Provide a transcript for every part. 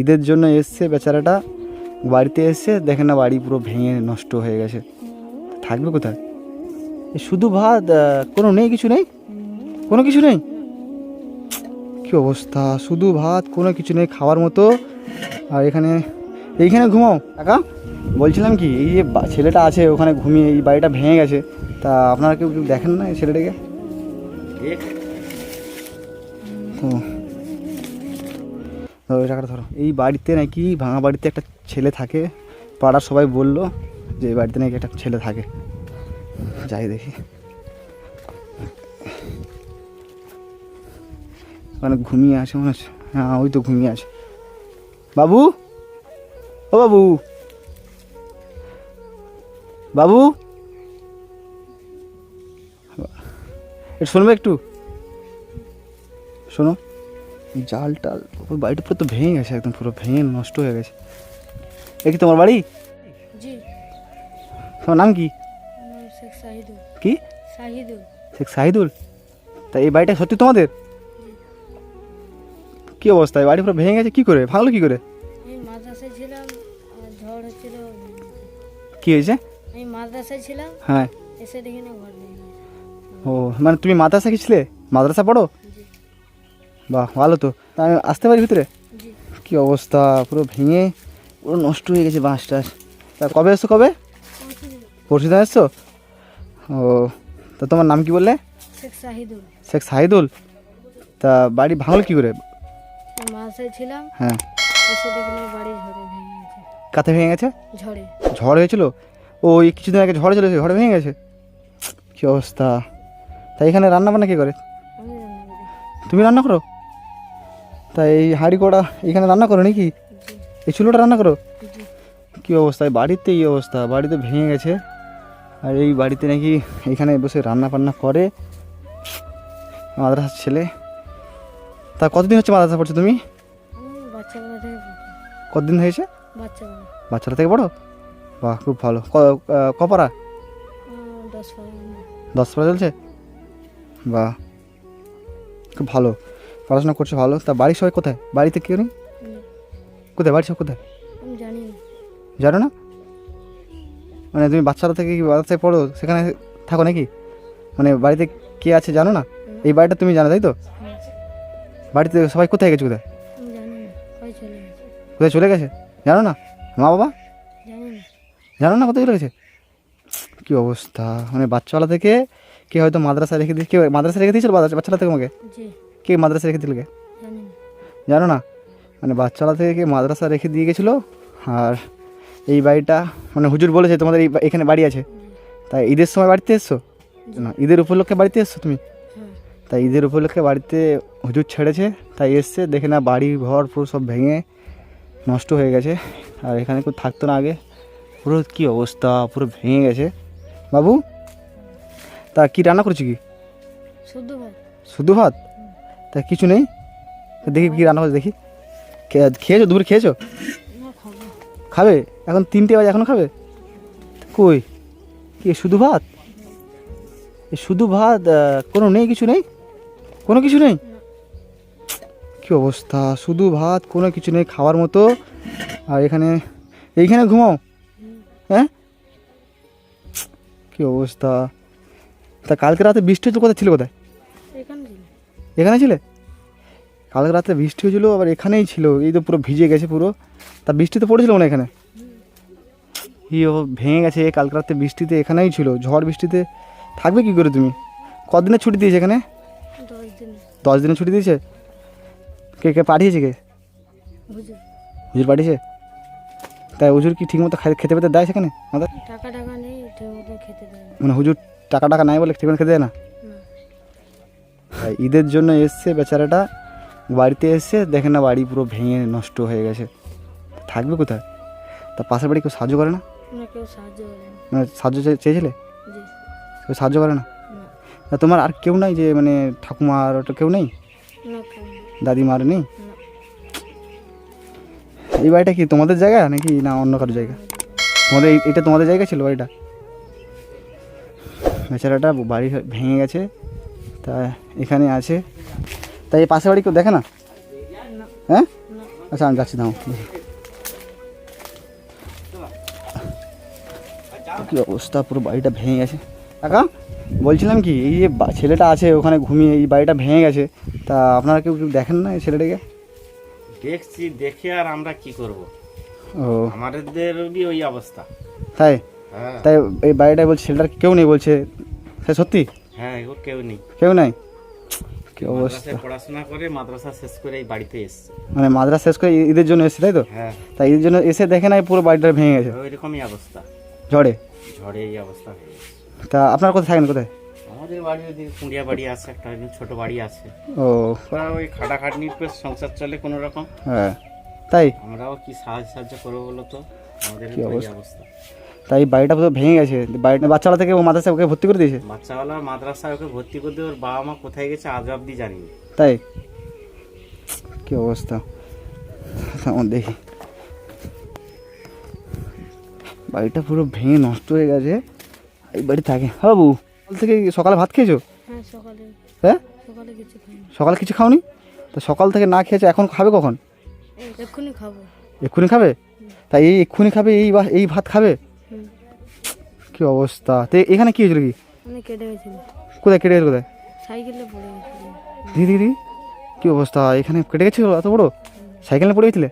ঈদের জন্য এসছে বেচারাটা, বাড়িতে এসছে দেখে না বাড়ি পুরো ভেঙে নষ্ট হয়ে গেছে। থাকবে কোথায়? শুধু ভাত কোনো নেই কিছু নেই? কোনো কিছু নেই? কি অবস্থা? শুধু ভাত, কোনো কিছু নেই খাওয়ার মতো। আর এখানে, এইখানে ঘুমাও কাকা বলছিলাম কি, এই যে ছেলেটা আছে, ওখানে ঘুমিয়ে এই বাড়িটা ভেঙে গেছে। তা আপনারা কেউ দেখেন না এই ছেলেটাকে? তো এই টাকাটা ধরো। এই বাড়িতে নাকি ভাঙা বাড়িতে একটা ছেলে থাকে। পাড়ার সবাই বলল যে এই বাড়িতে নাকি একটা ছেলে থাকে। যাই দেখি। মানে ঘুমিয়ে আছে মনে হচ্ছে। হ্যাঁ ওই তো ঘুমিয়ে আছে। বাবু? ও বাবু? বাবু? শুনবে একটু? শোনো। জাল টাল ওই বাড়িটা পুরো তো ভেঙে গেছে একদম পুরো ভেঙে নষ্ট হয়ে গেছে। এ কি তোমার বাড়ি? তোমার নাম কি? কি? শেখ শাহিদুল তা এই বাড়িটা সত্যি তোমাদের? কি অবস্থা? বাড়ি পুরো ভেঙে গেছে কি করে? ভাঙলো কি করে? কি হয়েছে? আমি মাদ্রাসায় ছিলাম হ্যাঁ। এসে দেখি না ঘর ও মানে তুমি মাদ্রাসা গেছিলে মাদ্রাসা পড়ো? বাহ ভালো তো। তা আমি আসতে পারি ভিতরে? কি অবস্থা পুরো ভেঙে পুরো নষ্ট হয়ে গেছে বাঁশ টাস তা কবে এসছো কবে? পরশু দিন এসছো? ও তা তোমার নাম কি বললে? শেখ সাহিদুল। তা বাড়ি ভাঙল কি করে? ছিলাম। হ্যাঁ। কাতে ভেঙে গেছে? ঝড়ে। ঝড় হয়েছিল? ও এই কিছুদিন আগে ঝড় ছিল ঝড় ভেঙে গেছে? কি অবস্থা? তাই এখানে রান্না বান্না কে করি। তুমি রান্না করো? তা এই হাঁড়ি কড়া এখানে রান্না করো নাকি? এই চুলোটা রান্না করো? কী অবস্থা? এই বাড়িতে এই অবস্থা। বাড়িতে ভেঙে গেছে। আর এই বাড়িতে নাকি এখানে বসে রান্না বান্না করে মাদ্রাসার ছেলে। তা কতদিন হচ্ছে মাদ্রাসা পড়ছো তুমি। কতদিন হয়েছে? বাচ্চারা থেকে পড়ো? বাহ খুব ভালো। কপারা দশ পড়া চলছে? বাহ খুব ভালো। পড়াশোনা করছ ভালো? তা বাড়ির সবাই কোথায়? বাড়িতে কেউ নেই? কোথায়? বাড়ির সব কোথায়? জানি না। মানে তুমি বাচ্চারা থেকে কি বাচ্চায় পড়ো? সেখানে থাকো নাকি? মানে বাড়িতে কে আছে জানো না? এই বাড়িটা তুমি জানো তাই তো? বাড়িতে সবাই কোথায় গেছে কোথায়? কোথায় চলে গেছে? জানো না? মা বাবা? জানো না। কোথায় চলে গেছে? কী অবস্থা? মানে বাচ্চাবেলা থেকে কে হয়তো মাদ্রাসা রেখে দিয়ে কেউ মাদ্রাসা রেখে দিয়েছিল বাচ্চা- বাচ্চারা থেকে আমাকে? কে মাদ্রাসা রেখে দিল কে? জানো না? মানে বাচ্চারা থেকে কে মাদ্রাসা রেখে দিয়ে গেছিল আর এই বাড়িটা মানে হুজুর বলেছে তোমাদের এই এখানে বাড়ি আছে। তাই ঈদের সময় বাড়িতে এসছো? না ঈদের উপলক্ষে বাড়িতে এসছো তুমি? তাই ঈদের উপলক্ষে বাড়িতে হুজুর ছেড়েছে তাই এসছে দেখে না বাড়ি ঘর পুরো সব ভেঙে নষ্ট হয়ে গেছে। আর এখানে কেউ থাকতো না আগে। পুরো কী অবস্থা পুরো ভেঙে গেছে। বাবু তা কি রান্না করছি কি? শুদ্ধ ভাই শুধু ভাত? তা কিছু নেই? দেখি কি রান্না করছে দেখি। খেয়েছো? দুপুরে খেয়েছো? খাবে? এখন তিনটে বাজে এখনও খাবে? কই? কি শুধু ভাত? শুধু ভাত কোনো নেই, কিছু নেই? কোনো কিছু নেই? কি অবস্থা? শুধু ভাত, কোনো কিছু নেই, খাওয়ার মতো। আর এখানে, এইখানে ঘুমাও। হ্যাঁ? কি অবস্থা? তা কালকে রাতে বৃষ্টি কোথায়? ছিল কোথায়? এখানে ছিলে? কালকে রাতে বৃষ্টি হয়েছিল আবার এখানেই ছিল। এই তো পুরো ভিজে গেছে পুরো। তা বৃষ্টি তো পড়েছিল না এখানে? ই ও ভেঙে গেছে কালকে রাতে বৃষ্টিতে এখানেই ছিল। ঝড় বৃষ্টিতে থাকবে কি করে তুমি? কদিনের ছুটি দিয়েছে এখানে? দশ দিন দিনের ছুটি দিয়েছে? কে কে পাঠিয়েছে কে? হুজুর পাঠিয়েছে? তাই হুজুর কি ঠিকমতো খেতে পেতে দেয় সেখানে? টাকা টাকা নেই। মানে হুজুর টাকা টাকা নাই বলে ঠিকমতো খেতে দেয় না? ঈদের জন্য এসছে বেচারাটা বাড়িতে এসছে দেখে না বাড়ি পুরো ভেঙে নষ্ট হয়ে গেছে। থাকবে কোথায়? তা পাশের বাড়ি কেউ সাহায্য করে না? মানে সাহায্য চেয়েছিলে? কেউ সাহায্য করে না? না। তা তোমার আর কেউ নাই যে মানে ঠাকুমা আর ওটা কেউ নেই। দাদিমার নেই? এই বাড়িটা কি তোমাদের জায়গা নাকি না অন্য কারও জায়গা? তোমাদের এই- এটা তোমাদের জায়গা ছিল বাড়িটা? বেচারাটা বাড়ি ভেঙে গেছে। তা এখানে আছে। তাই এই পাশে বাড়ি কেউ দেখে না? হ্যাঁ? আচ্ছা আমি যাচ্ছি দাও কি অবস্থা পুরো বাড়িটা ভেঙে গেছে। কাকা বলছিলাম কি এই যে ছেলেটা আছে ওখানে ঘুমিয়ে এই বাড়িটা ভেঙে গেছে। তা আপনারা কেউ কেউ দেখেন না এই ছেলেটাকে? দেখছি দেখে আর আমরা কি করব? ও। আমাদেরই ওই অবস্থা। তাই? হ্যাঁ। তাই এই বাড়িটায় বলছে ছেলেটার কেউ নেই বলছে। সে সত্যি? হ্যাঁ ও কেউ নেই। কেউ নাই? কি অবস্থা? পড়াশোনা করে মাদ্রাসা শেষ করে এই বাড়িতে এসছে। মানে মাদ্রাস শেষ করে ঈদের জন্য এসেছে তাই তো? হ্যাঁ। তাই ঈদের জন্য এসে দেখে নাই পুরো বাড়িটা ভেঙে গেছে? ওই রকমই অবস্থা। ঝড়ে? ঝড়ে এই অবস্থা হয়ে গেছে। তা আপনার কোথায় থাকেন কোথায়? আমাদের বাড়ি ওদিকে কুঁড়িয়া বাড়ি আছে একটা ছোট বাড়ি আছে। ও। ওই খাটাখাটনির করে সংসার চলে কোনো রকম। হ্যাঁ। তাই? আমরাও কি সাহায্য সাহায্য করব বলো তো? আমাদের কি ওই অবস্থা? তাই বাড়িটা পুরো ভেঙে গেছে। বাড়িটা বাচ্চাবেলা থেকে ও মাদ্রাসায় ওকে ভর্তি করে দিয়েছে? বাচ্চাওয়ালা মাদ্রাসায় ওকে ভর্তি করতে ওর বাবা মা কোথায় গেছে আজ অব্দি জানি তাই? কি অবস্থা? আমার দেখি। বাড়িটা পুরো ভেঙে নষ্ট হয়ে গেছে। এই বাড়ি থাকে। হ্যাঁ বাবু সকাল থেকে সকালে ভাত খেয়েছো? হ্যাঁ সকালে। হ্যাঁ? সকালে কিছু খাইনি। সকালে কিছু খাওনি? তো সকাল থেকে না খেয়েছো এখন খাবে কখন? এক্ষুনি খাব। এক্ষুনি খাবে? তাই এই এক্ষুনি খাবে এই এই ভাত খাবে? কি অবস্থা? তো এখানে কি হয়েছিল কি? কোথায় কেটে গেছে কোথায়? দিদি দিদি কি অবস্থা? এখানে কেটে গেছিল এত বড়? সাইকেলে পড়ে গেছিলে?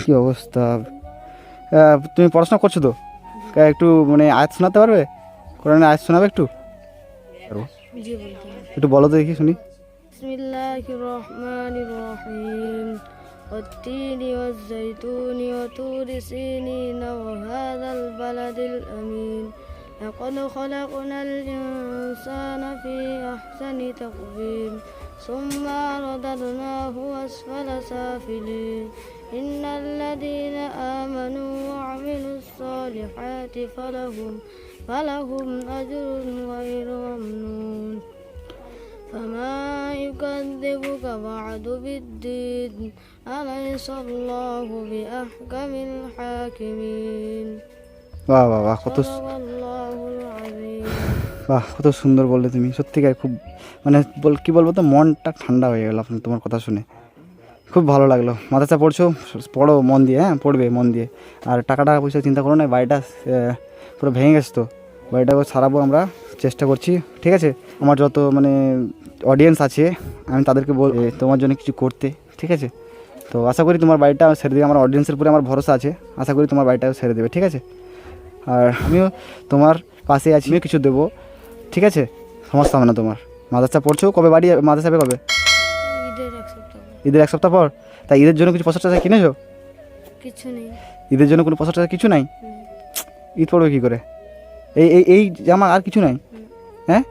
কি অবস্থা? তুমি পড়াশোনা করছ তো? একটু মানে আয়াত শোনাতে পারবে? কোরআনের আয়াত শোনাবে একটু? একটু বলো তো দেখি শুনি। বিসমিল্লাহির রহমানির রহিম। والتين والزيتون وطور سينين وهذا البلد الأمين. لقد خلقنا الإنسان في أحسن تقويم ثم رددناه أسفل سافلين. إن الذين آمنوا وعملوا الصالحات فلهم فلهم أجر غير ممنون. فما يكذبك بعد بالدين أليس الله بأحكم الحاكمين বাহ বাহ বাহ কত صدق الله العظيم বাহ কত সুন্দর বললে তুমি সত্যিকার খুব মানে বল কি বলবো তো মনটা ঠান্ডা হয়ে গেল আপনার তোমার কথা শুনে খুব ভালো লাগলো মাদ্রাসা পড়ছো পড়ো মন দিয়ে হ্যাঁ পড়বে মন দিয়ে আর টাকা টাকা পয়সা চিন্তা করো না বাড়িটা আহ, পুরো ভেঙে গেছে তো বাড়িটাকে সারাবো আমরা চেষ্টা করছি। ঠিক আছে? আমার যত মানে অডিয়েন্স আছে আমি তাদেরকে বল তোমার জন্য কিছু করতে। ঠিক আছে? তো আশা করি তোমার বাড়িটা সেরে দেবে। আমার অডিয়েন্সের উপরে আমার ভরসা আছে। আশা করি তোমার বাড়িটাও সেরে দেবে। ঠিক আছে? আর আমিও তোমার পাশে আছি। আমিও কিছু দেবো। ঠিক আছে? সমস্যা হবে না তোমার। মাদ্রাসা পড়ছো? কবে বাড়ি? মাদ্রাসা যাবে কবে? ঈদের এক সপ্তাহ পর। তাই ঈদের জন্য কিছু পোশাক টাশাক কিনেছো? কিছু নেই। ঈদের জন্য কোনো পোশাক টাশাক কিছু নাই? ঈদ পড়বে কী করে? এই এই এই জামা আর কিছু নাই? হ্যাঁ?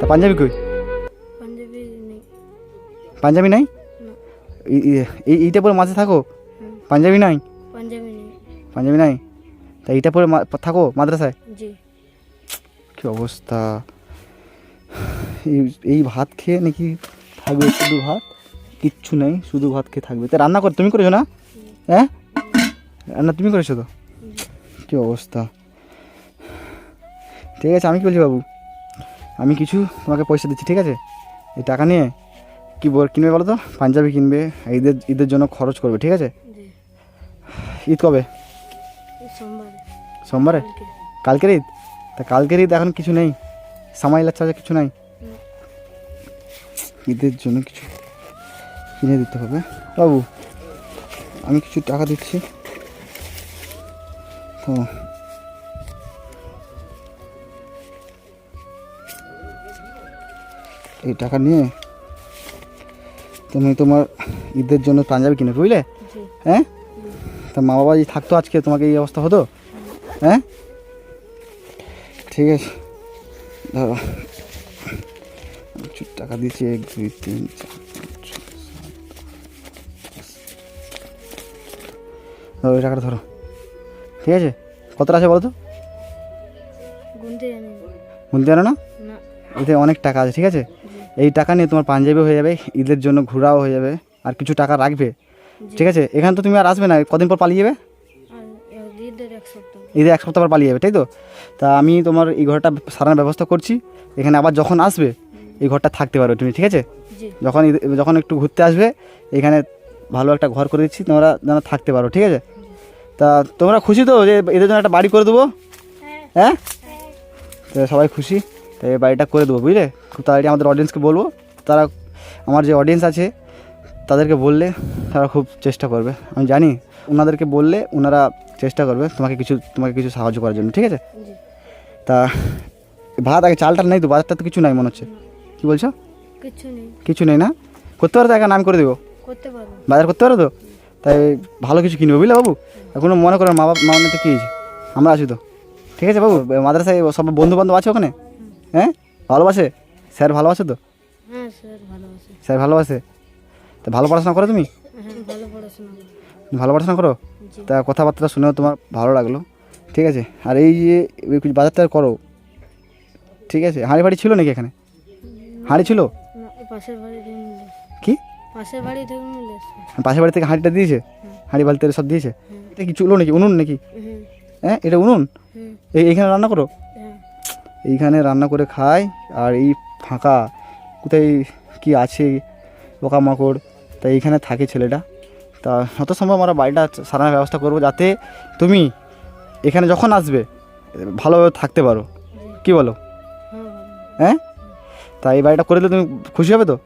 তা পাঞ্জাবি কই? পাঞ্জাবি নেই। পাঞ্জাবি নাই? এই- এই- এই এইটা পরে মাঝে থাকো। পাঞ্জাবি নাই? পাঞ্জাবি নেই। তা এইটা পরে থাকো মাদ্রাসায়? কি অবস্থা? এই এই ভাত খেয়ে নাকি থাকবে শুধু ভাত? কিচ্ছু নেই শুধু ভাত খেয়ে থাকবে। তা রান্না কর তুমি করেছ না? হ্যাঁ? রান্না তুমি করেছ তো? কি অবস্থা? ঠিক আছে আমি কি বলছি বাবু? আমি কিছু তোমাকে পয়সা দিচ্ছি ঠিক আছে? এই টাকা নিয়ে কি বল কিনবে বলো তো? পাঞ্জাবি কিনবে ঈদের ঈদের জন্য খরচ করবে ঠিক আছে? ঈদ কবে? সোমবারে। সোমবারে? কালকের ঈদ? তা কালকের ঈদ এখন কিছু নেই? সামাই লাচ্ছা কিছু নাই? ঈদের জন্য কিছু কিনে দিতে হবে বাবু। আমি কিছু টাকা দিচ্ছি। তো এই টাকা নিয়ে তুমি তোমার ঈদের জন্য পাঞ্জাবি কিনে বুঝলে? হ্যাঁ? তা মা বাবা যদি থাকতো আজকে তোমাকে এই অবস্থা হতো? হ্যাঁ? ঠিক আছে। ধরো প্রচুর টাকা দিয়েছি। এক দুই তিন চার পাঁচ ছয়, সাত, ধরো এই টাকাটা ধরো। ঠিক আছে? কতটা আছে বলো তো গুনতে জানি না। এতে অনেক টাকা আছে ঠিক আছে? এই টাকা নিয়ে তোমার পাঞ্জাবি হয়ে যাবে ঈদের জন্য ঘোরাও হয়ে যাবে আর কিছু টাকা রাখবে ঠিক আছে? এখানে তো তুমি আর আসবে না কদিন পর পালিয়ে যাবে? ঈদের এক সপ্তাহ। পর পালিয়ে যাবে তাই তো? তা আমি তোমার এই ঘরটা সারানোর ব্যবস্থা করছি এখানে আবার যখন আসবে এই ঘরটা থাকতে পারো তুমি ঠিক আছে? যখন ঈদ- যখন একটু ঘুরতে আসবে এখানে ভালো একটা ঘর করে দিচ্ছি তোমরা যেন থাকতে পারো ঠিক আছে? তা তোমরা খুশি তো যে এদের জন্য একটা বাড়ি করে দেবো? হ্যাঁ। তো সবাই খুশি? তো এই বাড়িটা করে দেবো বুঝলে? খুব তাড়াতাড়ি আমাদের অডিয়েন্সকে বলব। তারা আমার যে অডিয়েন্স আছে তাদেরকে বললে তারা খুব চেষ্টা করবে। আমি জানি ওনাদেরকে বললে ওনারা চেষ্টা করবে তোমাকে কিছু তোমাকে কিছু সাহায্য করার জন্য ঠিক আছে? তা ভাত আগে চালটা নেই তো বাজারটা তো কিছু নাই মনে হচ্ছে। কী বলছো? কিচ্ছু নেই। কিছু নেই না? করতে পারো তো একা নাম করে দেবো। করতে পারব। বাজার করতে পারো তো? তাই ভালো কিছু কিনবো বুঝলে বাবু? এখনও মনে করো মা বাবা মা বাবা কী আমরা আছি তো। ঠিক আছে বাবু? মাদ্রাসায় সব বন্ধু বান্ধব আছে ওখানে? হ্যাঁ? ভালোবাসে? স্যার ভালোবাসে তো? হ্যাঁ স্যার ভালোবাসে। তা ভালো পড়াশোনা করো তুমি? হ্যাঁ ভালো পড়াশোনা করে। তা কথাবার্তা শুনেও তোমার ভালো লাগল। ঠিক আছে? আর এই যে বাজারটা করো। ঠিক আছে? হাঁড়ি ফাড়ি ছিল নাকি এখানে? হাঁড়ি ছিল? পাশের বাড়ি পাশের বাড়ি থেকে নিলে এসছে। পাশের বাড়ি থেকে হাঁড়িটা দিয়েছে? হাঁড়ি বালতি সব দিয়েছে। এটা কি চুলো নাকি উনুন নাকি? হ্যাঁ এটা উনুন? এই এইখানে রান্না করো। এইখানে রান্না করে খাই আর এই ফাঁকা কোথায় কি আছে পোকামাকড় তাই এইখানে থাকে ছেলেটা। তা যত সম্ভব আমরা বাড়িটা সারানোর ব্যবস্থা করব যাতে তুমি এখানে যখন আসবে ভালোভাবে থাকতে পারো। কি বলো? হ্যাঁ ভালো হ্যাঁ? তা এই বাড়িটা করে দিলে তুমি খুশি হবে তো?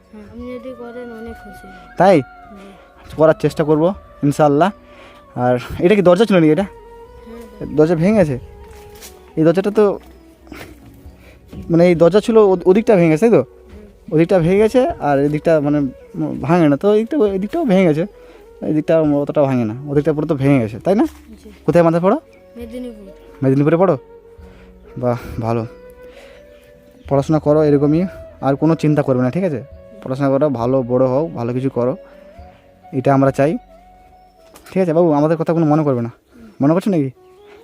তাই করার চেষ্টা করব ইনশাল্লাহ আর এটা কি দরজা ছিল নাকি এটা? দরজা ভেঙে গেছে এই দরজাটা তো মানে এই দরজা ছিল ওদিকটা ভেঙে গেছে তাই তো? ওদিকটা ভেঙে গেছে আর এদিকটা মানে ভাঙে না। তো এদিকটা এদিকটাও ভেঙে গেছে এদিকটা অতটা ভাঙে না। ওদিকটা পুরো তো ভেঙে গেছে তাই না? কোথায় মাথায় পড়ো? মেদিনীপুর। মেদিনীপুরে পড়ো? বাহ ভালো। পড়াশোনা করো এরকমই আর কোনো চিন্তা করবে না ঠিক আছে? পড়াশোনা করো ভালো বড় হও ভালো কিছু করো। এটা আমরা চাই। ঠিক আছে বাবু আমাদের কথা কোনো মনে করবে না। মনে করছ নাকি?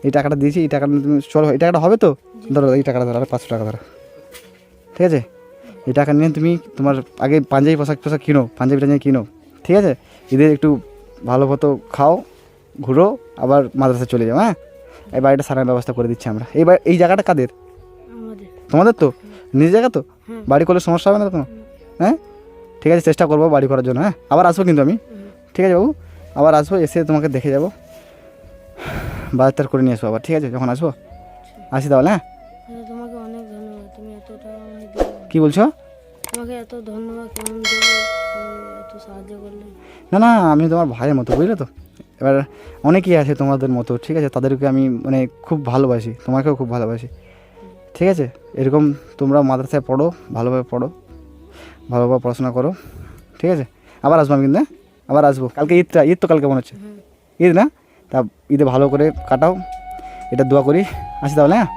এই টাকাটা দিয়েছি এই টাকাটা তুমি চলো এই টাকাটা হবে তো? ধরো এই টাকাটা ধরো পাঁচশো টাকা ধরো। ঠিক আছে? এই টাকা নিয়ে তুমি তোমার আগে পাঞ্জাবি পোশাক পোশাক কিনো পাঞ্জাবি টাঞ্জাবি কিনো। ঠিক আছে? ঈদের একটু ভালো মতো খাও ঘুরো আবার মাদ্রাসা চলে যাও হ্যাঁ? এই বাড়িটা সারার ব্যবস্থা করে দিচ্ছি আমরা। এই এই জায়গাটা কাদের? তোমাদের তো? নিজের জায়গা তো? বাড়ি করলে সমস্যা হবে না তো কোনো হ্যাঁ? ঠিক আছে চেষ্টা করব বাড়ি করার জন্য হ্যাঁ? আবার আসব কিন্তু আমি। ঠিক আছে বাবু? আবার আসব এসে তোমাকে দেখে যাব। বাজার করে নিয়ে আসব আবার ঠিক আছে? যখন আসব? আসি তাহলে হ্যাঁ? হ্যাঁ, তোমাকে অনেক ধন্যবাদ। তুমি এত টাকা কী বলছো? তোমাকে এত ধন্যবাদ কেমন এত সাহায্য করলে। না না আমি তোমার ভাইয়ের মতো বুঝলে তো? এবার অনেকেই আছে তোমাদের মতো ঠিক আছে? তাদেরকে আমি মানে খুব ভালোবাসি তোমাকেও খুব ভালোবাসি। ঠিক আছে? এরকম তোমরা মাদ্রাসায় পড়ো ভালোভাবে পড়ো। ভালোভাবে পড়াশোনা করো ঠিক আছে? আবার আসব আমি কিন্তু হ্যাঁ? আবার আসব। কালকে ঈদটা ঈদ তো কালকে মনে হচ্ছে। ঈদ না? তা ঈদে ভালো করে কাটাও এটা দোয়া করি। আসি তাহলে হ্যাঁ?